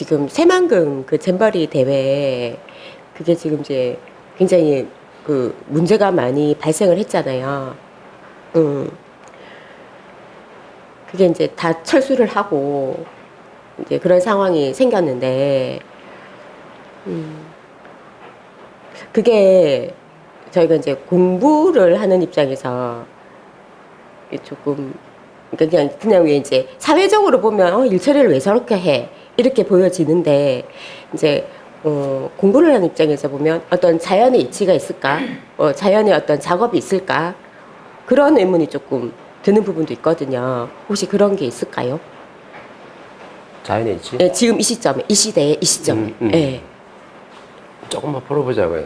지금 새만금 그 잼버리 대회 그게 지금 이제 굉장히 그 문제가 많이 발생을 했잖아요. 음. 그게 이제 다 철수를 하고 이제 그런 상황이 생겼는데 음. 그게 저희가 이제 공부를 하는 입장에서 조금 그러니까 그냥 그냥 왜 이제 사회적으로 보면 어, 일처리를 왜 저렇게 해 이렇게 보여지는데 이제 어, 공부를 하는 입장에서 보면 어떤 자연의 이치가 있을까 어, 자연의 어떤 작업이 있을까 그런 의문이 조금 드는 부분도 있거든요. 혹시 그런 게 있을까요? 자연에 있지. 네, 지금 이 시점에 이 시대에 이 시점에 음, 음. 예. 조금만 풀어보자고요.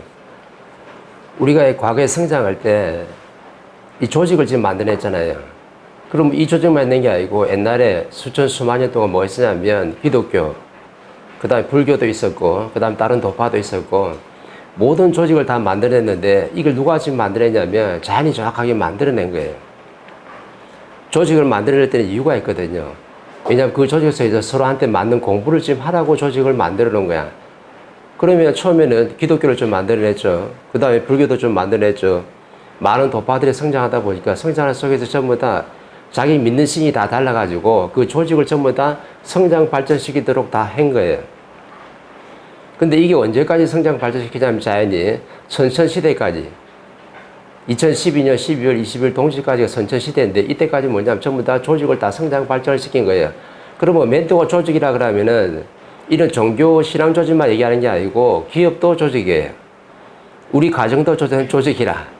우리가 과거에 성장할 때 이 조직을 지금 만들어냈잖아요. 그럼 이 조직만 있는 게 아니고 옛날에 수천 수만 년 동안 뭐 했었냐면 기독교, 그 다음에 불교도 있었고, 그 다음에 다른 도파도 있었고, 모든 조직을 다 만들어냈는데 이걸 누가 지금 만들어냈냐면 자연이 정확하게 만들어낸 거예요. 조직을 만들어낼 때는 이유가 있거든요. 왜냐하면 그 조직에서 이제 서로한테 맞는 공부를 지금 하라고 조직을 만들어 놓은 거야. 그러면 처음에는 기독교를 좀 만들어냈죠. 그 다음에 불교도 좀 만들어냈죠. 많은 도파들이 성장하다 보니까 성장하는 속에서 전부 다 자기 믿는 신이 다 달라가지고 그 조직을 전부 다 성장 발전시키도록 다 한 거예요. 근데 이게 언제까지 성장 발전시키냐면 자연이 선천시대까지 2012년 12월 20일 동시까지가 선천시대인데 이때까지 뭐냐면 전부 다 조직을 다 성장 발전을 시킨 거예요. 그러면 멘토가 조직이라 그러면은 이런 종교 신앙 조직만 얘기하는 게 아니고 기업도 조직이에요. 우리 가정도 조직, 조직이라.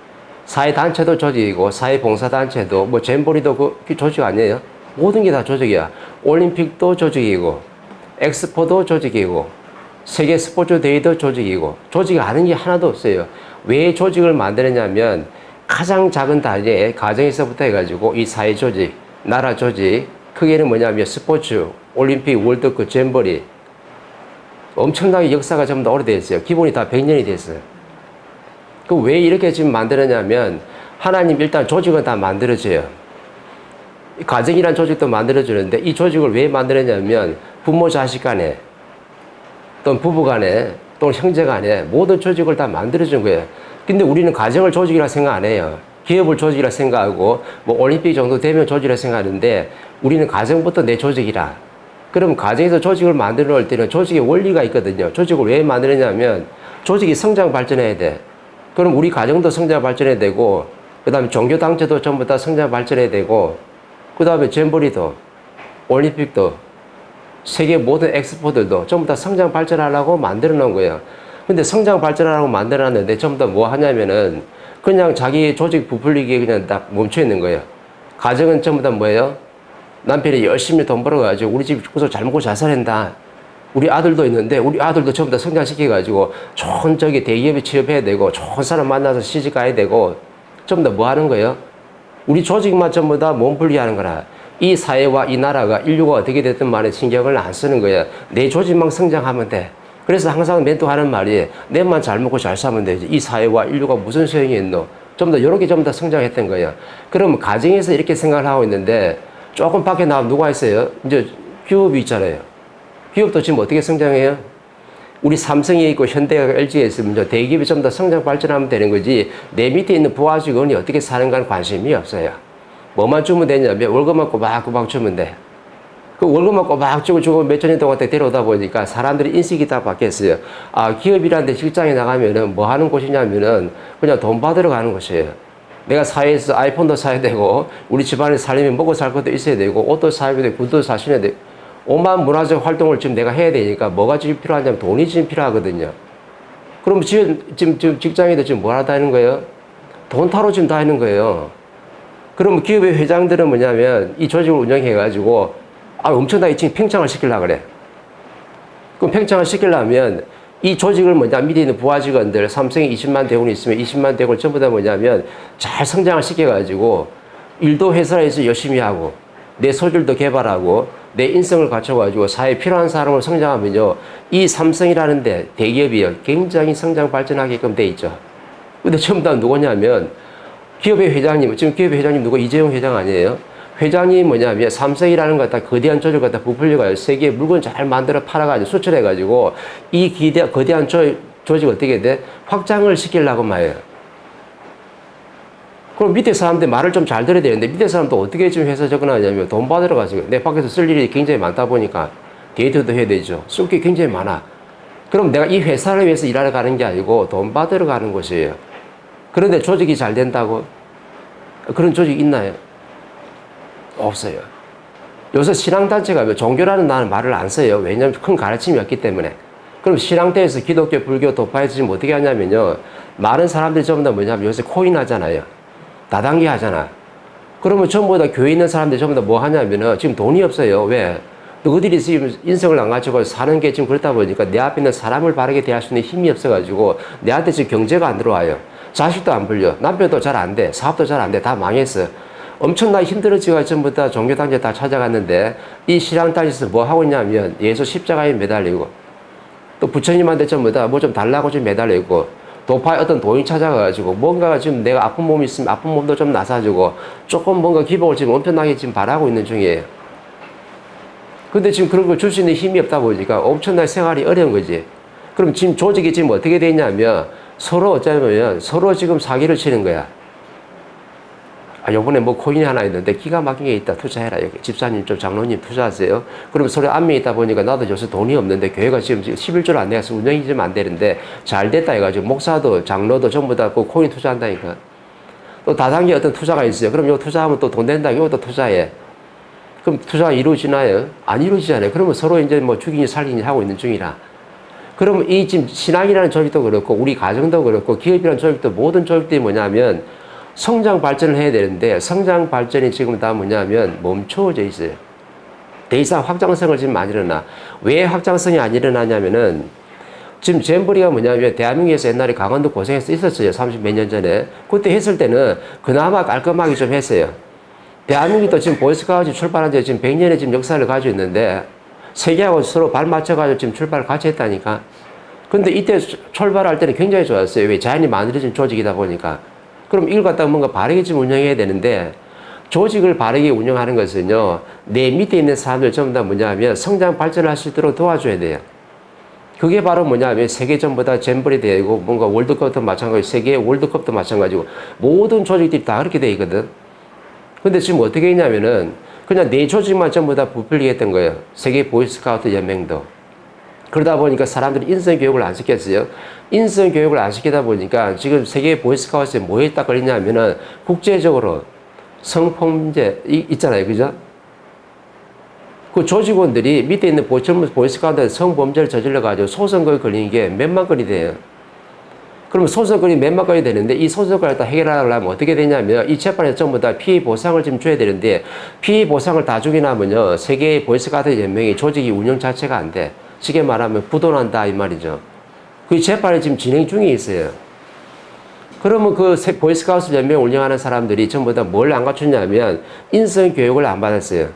사회단체도 조직이고 사회봉사단체도 뭐 잼버리도 그, 그 조직 아니에요? 모든 게 다 조직이야. 올림픽도 조직이고 엑스포도 조직이고 세계 스포츠 대회도 조직이고 조직이 아는 게 하나도 없어요. 왜 조직을 만드느냐면 가장 작은 단위에 가정에서부터 해가지고 이 사회 조직, 나라 조직, 크게는 뭐냐면 스포츠, 올림픽, 월드컵, 잼버리 엄청나게 역사가 전부 다 오래됐어요. 기본이 다 100년이 됐어요. 그 왜 이렇게 지금 만들었냐면 하나님 일단 조직은 다 만들어져요. 이 가정이란 조직도 만들어주는데 이 조직을 왜 만들었냐면 부모 자식 간에 또는 부부 간에 또는 형제 간에 모든 조직을 다 만들어준 거예요. 근데 우리는 가정을 조직이라 생각 안 해요. 기업을 조직이라 생각하고 뭐 올림픽 정도 되면 조직이라 생각하는데 우리는 가정부터 내 조직이라. 그럼 가정에서 조직을 만들어 놓을 때는 조직의 원리가 있거든요. 조직을 왜 만들었냐면 조직이 성장 발전해야 돼. 그럼 우리 가정도 성장 발전해야 되고 그 다음에 종교 단체도 전부 다 성장 발전해야 되고 그 다음에 잼버리도 올림픽도 세계 모든 엑스포들도 전부 다 성장 발전하려고 만들어 놓은 거예요. 근데 성장 발전하라고 만들어 놨는데 전부 다 뭐 하냐면은 그냥 자기 조직 부풀리기에 그냥 딱 멈춰 있는 거예요. 가정은 전부 다 뭐예요? 남편이 열심히 돈 벌어가지고 우리 집 구석 잘 먹고 잘 살린다. 우리 아들도 있는데 우리 아들도 전부 다 성장시켜가지고 좋은 저기 대기업에 취업해야 되고 좋은 사람 만나서 시집 가야 되고 전부 다 뭐 하는 거예요? 우리 조직만 전부 다 몸풀기 하는 거라. 이 사회와 이 나라가 인류가 어떻게 됐든 간에 신경을 안 쓰는 거야. 내 조직만 성장하면 돼. 그래서 항상 멘토하는 말이 내만 잘 먹고 잘 살면 되지. 이 사회와 인류가 무슨 소용이 있노? 좀더 이렇게 좀 더 성장했던 거야. 그럼 가정에서 이렇게 생각을 하고 있는데 조금 밖에 나가면 누가 있어요? 이제 기업이 있잖아요. 기업도 지금 어떻게 성장해요? 우리 삼성에 있고 현대가 LG에 있으면 대기업이 좀 더 성장 발전하면 되는 거지 내 밑에 있는 부하 직원이 어떻게 사는가는 관심이 없어요. 뭐만 주면 되냐면 월급만 꼬박꼬박 주면 돼. 그 월급만 꼬박 주고 주고 몇천 년 동안 데려오다 보니까 사람들이 인식이 다 바뀌었어요. 아, 기업이라는 데 직장에 나가면은 뭐 하는 곳이냐면은 그냥 돈 받으러 가는 곳이에요. 내가 사회에서 아이폰도 사야 되고 우리 집안에 살려면 먹고 살 것도 있어야 되고 옷도 사야 되고 구도 사셔야 되고 오만 문화적 활동을 지금 내가 해야 되니까 뭐가 지금 필요하냐면 돈이 지금 필요하거든요. 그럼 지금, 지금, 지금 직장에도 지금 뭐 하다 하는 거예요? 돈 타러 지금 다 하는 거예요. 그럼 기업의 회장들은 뭐냐면 이 조직을 운영해가지고 아, 엄청나게 지금 팽창을 시키려고 그래. 그럼 팽창을 시키려면 이 조직을 뭐냐, 밑에 있는 부하 직원들, 삼성에 20만 대군이 있으면 20만 대군 전부 다 뭐냐면 잘 성장을 시켜가지고 일도 회사에서 열심히 하고 내 소질도 개발하고 내 인성을 갖춰가지고 사회에 필요한 사람을 성장하면요. 이 삼성이라는 데 대기업이요. 굉장히 성장 발전하게끔 돼 있죠. 근데 전부 다 누구냐면 기업의 회장님, 지금 기업의 회장님 누구 이재용 회장 아니에요? 회장이 뭐냐면 삼성이라는 것 갖다 거대한 조직 갖다 부풀려가지고 세계에 물건 잘 만들어 팔아가지고 수출해가지고 이 기대, 거대한 조, 조직 어떻게 돼? 확장을 시키려고 말이에요. 그럼 밑에 사람들 말을 좀 잘 들어야 되는데 밑에 사람도 어떻게 지금 회사 접근하냐면 돈 받으러 가지고 내 밖에서 쓸 일이 굉장히 많다 보니까 데이트도 해야 되죠. 쓸 게 굉장히 많아. 그럼 내가 이 회사를 위해서 일하러 가는 게 아니고 돈 받으러 가는 곳이에요. 그런데 조직이 잘 된다고? 그런 조직 있나요? 없어요. 요새 신앙단체가 왜 종교라는 나는 말을 안 써요. 왜냐하면 큰 가르침이 없기 때문에. 그럼 신앙대에서 기독교, 불교, 도파에서 지금 어떻게 하냐면요. 많은 사람들이 전부 다 뭐냐면 요새 코인 하잖아요. 다단계 하잖아. 그러면 전부 다 교회 있는 사람들이 전부 다 뭐 하냐면은 지금 돈이 없어요. 왜? 너희들이 지금 인성을 안 가지고 사는 게 지금 그렇다 보니까 내 앞에 있는 사람을 바르게 대할 수 있는 힘이 없어가지고 내한테 지금 경제가 안 들어와요. 자식도 안 불려. 남편도 잘 안 돼. 사업도 잘 안 돼. 다 망했어. 엄청나게 힘들어지고 전부 다 종교단체 다 찾아갔는데 이 신앙단체에서 뭐 하고 있냐면 예수 십자가에 매달리고 또 부처님한테 전부 다 뭐 좀 달라고 좀 매달리고 도파에 어떤 도인 찾아가가지고 뭔가 지금 내가 아픈 몸이 있으면 아픈 몸도 좀 나사주고 조금 뭔가 기복을 지금 엄청나게 지금 바라고 있는 중이에요. 근데 지금 그런 걸 줄 수 있는 힘이 없다 보니까 엄청나게 생활이 어려운 거지. 그럼 지금 조직이 지금 어떻게 되냐면 서로 어쩌면 서로 지금 사기를 치는 거야. 아, 요번에 뭐 코인이 하나 있는데 기가 막힌 게 있다. 투자해라. 여기 집사님 좀 장로님 투자하세요. 그럼 서로 안면이 있다 보니까 나도 요새 돈이 없는데 교회가 지금 11조를 안 내서 운영이 좀 안 되는데 잘 됐다 해가지고 목사도 장로도 전부 다 그 코인 투자한다니까. 또 다단계 어떤 투자가 있어요. 그럼 요 투자하면 또 돈 된다. 이것도 투자해. 그럼 투자가 이루어지나요? 안 이루어지잖아요. 그러면 서로 이제 뭐 죽이니 살리니 하고 있는 중이라. 그러면 이 지금 신앙이라는 조직도 그렇고 우리 가정도 그렇고 기업이라는 조직도 모든 조직들이 뭐냐면 성장 발전을 해야 되는데 성장 발전이 지금 다 뭐냐면 멈춰져 있어요. 더 이상 확장성을 지금 안 일어나. 왜 확장성이 안 일어나냐면은 지금 잼버리가 뭐냐면 대한민국에서 옛날에 강원도 고생해서 있었어요. 30 몇 년 전에. 그때 했을 때는 그나마 깔끔하게 좀 했어요. 대한민국도 지금 보이스카우트 출발한 지 지금 100년의 지금 역사를 가지고 있는데 세계하고 서로 발 맞춰가지고 지금 출발을 같이 했다니까. 근데 이때 출발할 때는 굉장히 좋았어요. 왜 자연이 만들어진 조직이다 보니까. 그럼 이걸 갖다가 뭔가 바르게 좀 운영해야 되는데 조직을 바르게 운영하는 것은요, 내 밑에 있는 사람들 전부 다 뭐냐면 성장 발전할 수 있도록 도와줘야 돼요. 그게 바로 뭐냐면 세계 전부 다 잼벌이 되고 뭔가 월드컵도 마찬가지고 세계 월드컵도 마찬가지고 모든 조직들이 다 그렇게 돼 있거든. 근데 지금 어떻게 했냐면은 그냥 내 조직만 전부 다 부풀리게 했던 거예요. 세계 보이스카우트 연맹도. 그러다 보니까 사람들이 인성 교육을 안 시켰어요. 인성 교육을 안 시키다 보니까 지금 세계 보이스카우트에 뭐에 딱 걸리냐면은 국제적으로 성폭문제 이- 있잖아요. 그죠? 그 조직원들이 밑에 있는 보- 젊은 보이스카우트 성범죄를 저질러가지고 소송거리 걸리는 게 몇만 건이 돼요. 그러면 소송거리 몇만 건이 되는데 이 소송거리를 다 해결하려면 어떻게 되냐면 이 재판에서 전부 다 피해 보상을 좀 줘야 되는데 피해 보상을 다 주게 나면요 세계 보이스카우트 연맹이 조직이 운영 자체가 안 돼. 쉽게 말하면 부도난다 이 말이죠. 그 재판이 지금 진행 중에 있어요. 그러면 그 세- 보이스카우트 연맹 운영하는 사람들이 전부 다 뭘 안 갖췄냐면 인성 교육을 안 받았어요.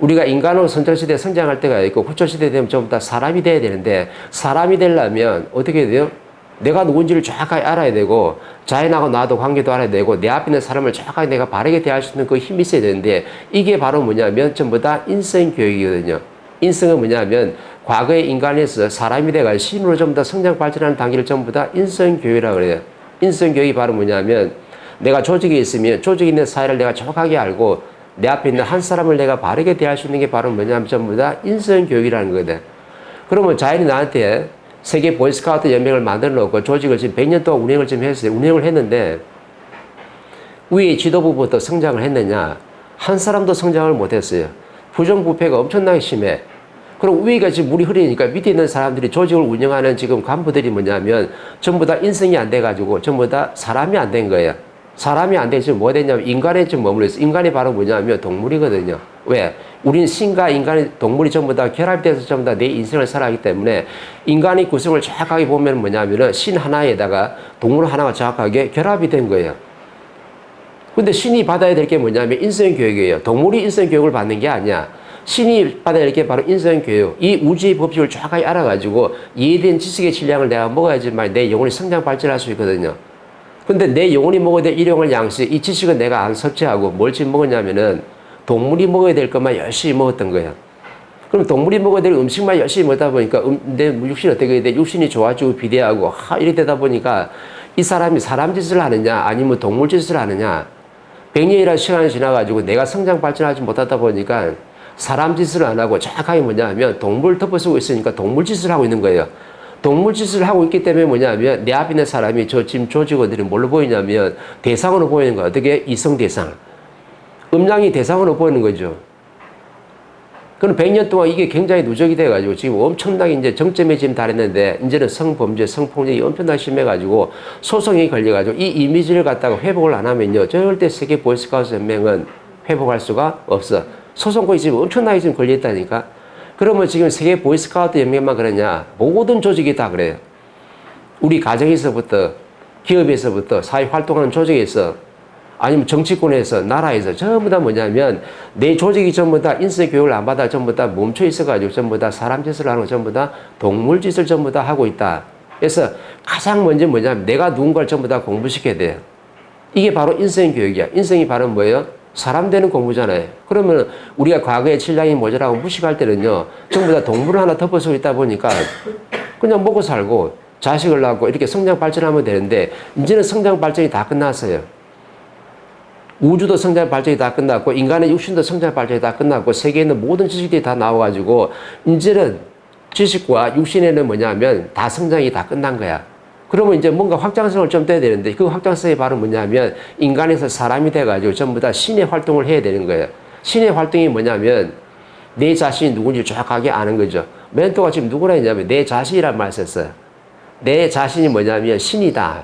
우리가 인간으로 선천시대 성장할 때가 있고 후천시대 되면 전부 다 사람이 돼야 되는데 사람이 되려면 어떻게 돼요? 내가 누군지를 정확하게 알아야 되고 자연하고 나도 관계도 알아야 되고 내 앞에 있는 사람을 정확하게 내가 바르게 대할 수 있는 그 힘이 있어야 되는데 이게 바로 뭐냐면 전부 다 인성 교육이거든요. 인성은 뭐냐면 과거에 인간에서 사람이 돼가 신으로 전부 다 성장 발전하는 단계를 전부 다 인성 교육이라고 그래요. 인성 교육이 바로 뭐냐면 내가 조직에 있으면 조직에 있는 사회를 내가 정확하게 알고 내 앞에 있는 한 사람을 내가 바르게 대할 수 있는 게 바로 뭐냐면 전부 다 인성 교육이라는 거거든. 그러면 자연이 나한테 세계 보이스카우트 연맹을 만들어 놓고 조직을 지금 100년 동안 운영을 좀 했어요. 운영을 했는데 위에 지도부부터 성장을 했느냐? 한 사람도 성장을 못 했어요. 부정부패가 엄청나게 심해. 그럼 위가 지금 물이 흐르니까 밑에 있는 사람들이 조직을 운영하는 지금 간부들이 뭐냐면 전부 다 인성이 안 돼가지고 전부 다 사람이 안 된 거예요. 사람이 안 돼서 뭐 됐냐면 인간에 좀 머물러 있어. 인간이 바로 뭐냐면 동물이거든요. 왜? 우린 신과 인간이 동물이 전부 다 결합돼서 전부 다 내 인생을 살아가기 때문에 인간의 구성을 정확하게 보면 뭐냐면은 신 하나에다가 동물 하나가 정확하게 결합이 된 거예요. 근데 신이 받아야 될 게 뭐냐면 인성 교육이에요. 동물이 인성 교육을 받는 게 아니야. 신이 받아야 될게 바로 인성 교육. 이 우주의 법칙을 정확하게 알아가지고 이해된 지식의 질량을 내가 먹어야지만 내 영혼이 성장 발전할 수 있거든요. 근데 내 영혼이 먹어야 될 일용할 양식, 이 지식은 내가 안 섭취하고 뭘 지금 먹었냐면은 동물이 먹어야 될 것만 열심히 먹었던 거예요. 그럼 동물이 먹어야 될 음식만 열심히 먹다 보니까 음, 내 육신이 어떻게 돼? 육신이 좋아지고 비대하고 하, 이렇게 되다 보니까 이 사람이 사람 짓을 하느냐 아니면 동물 짓을 하느냐 100년이라는 시간이 지나가지고 내가 성장 발전하지 못하다 보니까 사람 짓을 안 하고 정확하게 뭐냐 하면 동물 덮어 쓰고 있으니까 동물 짓을 하고 있는 거예요. 동물 짓을 하고 있기 때문에 뭐냐면 내 앞에 있는 사람이 저 지금 조직원들이 뭘로 보이냐면 대상으로 보이는 거 어떻게 이성 대상 음양이 대상으로 보이는 거죠. 그럼 100년 동안 이게 굉장히 누적이 돼가지고 지금 엄청나게 이제 정점에 지금 달했는데 이제는 성범죄, 성폭력이 엄청나게 심해가지고 소송이 걸려가지고 이 이미지를 갖다가 회복을 안 하면요. 절대 세계 보이스카우트 연맹은 회복할 수가 없어. 소송권이 지금 엄청나게 지금 걸려있다니까. 그러면 지금 세계 보이스카우트 연맹만 그러냐. 모든 조직이 다 그래요. 우리 가정에서부터 기업에서부터 사회 활동하는 조직에서 아니면 정치권에서 나라에서 전부 다 뭐냐면 내 조직이 전부 다 인성 교육을 안 받아 전부 다 멈춰 있어가지고 전부 다 사람 짓을 하는 거 전부 다 동물 짓을 전부 다 하고 있다. 그래서 가장 먼저 뭐냐면 내가 누군가를 전부 다 공부시켜야 돼요. 이게 바로 인성 교육이야. 인성이 바로 뭐예요? 사람 되는 공부잖아요. 그러면 우리가 과거에 질량이 모자라고 무식할 때는요, 전부 다 동물을 하나 덮어서 있다 보니까 그냥 먹고 살고 자식을 낳고 이렇게 성장 발전하면 되는데 이제는 성장 발전이 다 끝났어요. 우주도 성장 발전이 다 끝났고 인간의 육신도 성장 발전이 다 끝났고 세계에 있는 모든 지식들이 다 나와가지고 이제는 지식과 육신에는 뭐냐면 다 성장이 다 끝난 거야. 그러면 이제 뭔가 확장성을 좀 떼야 되는데 그 확장성이 바로 뭐냐면 인간에서 사람이 돼가지고 전부 다 신의 활동을 해야 되는 거예요. 신의 활동이 뭐냐면 내 자신이 누군지 정확하게 아는 거죠. 멘토가 지금 누구라 했냐면 내 자신이란 말 썼어요. 내 자신이 뭐냐면 신이다.